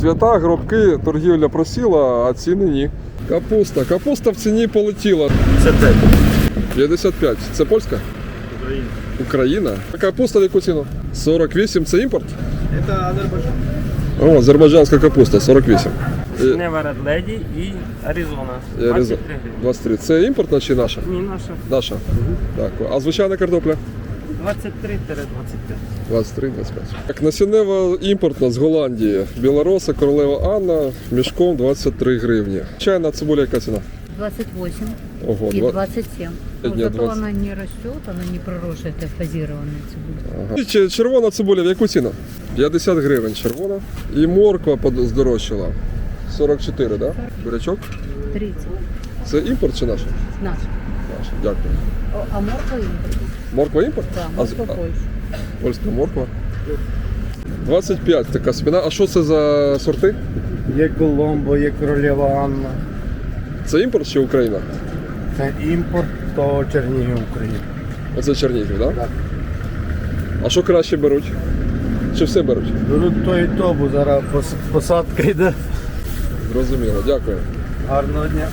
Свята, гробки, торгівля просіла, а ціни ні. Капуста. Капуста в ціні полетіла. 55. 55. Це польська? Україна. Україна. А Капуста в яку ціну? 48 це імпорт? Це Азербайджан. О, азербайджанська капуста 48. І- Never Red і Аризона. 23 гривні. 23. Це імпортна чи наша? Ні, наша. Наша. Так. А звичайна картопля? 23-25. 23, 25. Так, насіннева імпортна з Голландії. Білороса, королева Анна мішком 23 гривні. Чайна цибуля яка ціна? 28 Ого, и два- 27. Дня Но зато 20. она не растет, она не проросшая, это фазированная цибуля. Ага. Чи- Червона цибуля в яку ціну? 50 гривень червона. І морква под- здорожчала. 44, так? Да? Бурячок? 30. Це імпорт чи наш? Наш. Наш. Дякую. А морква импорт? Морква імпорт? Да, морква а- Польша. Польська морква. 25 така спина. А що це за сорти? Є Коломбо, є Королева Анна. Це імпорт чи Україна? Це імпорт, то Чернігів України. Оце Чернігів, так? Да? Так. А що краще беруть? Чи все беруть? Беруть то і то, бо зараз посадка йде. Зрозуміло, дякую. Гарного дня.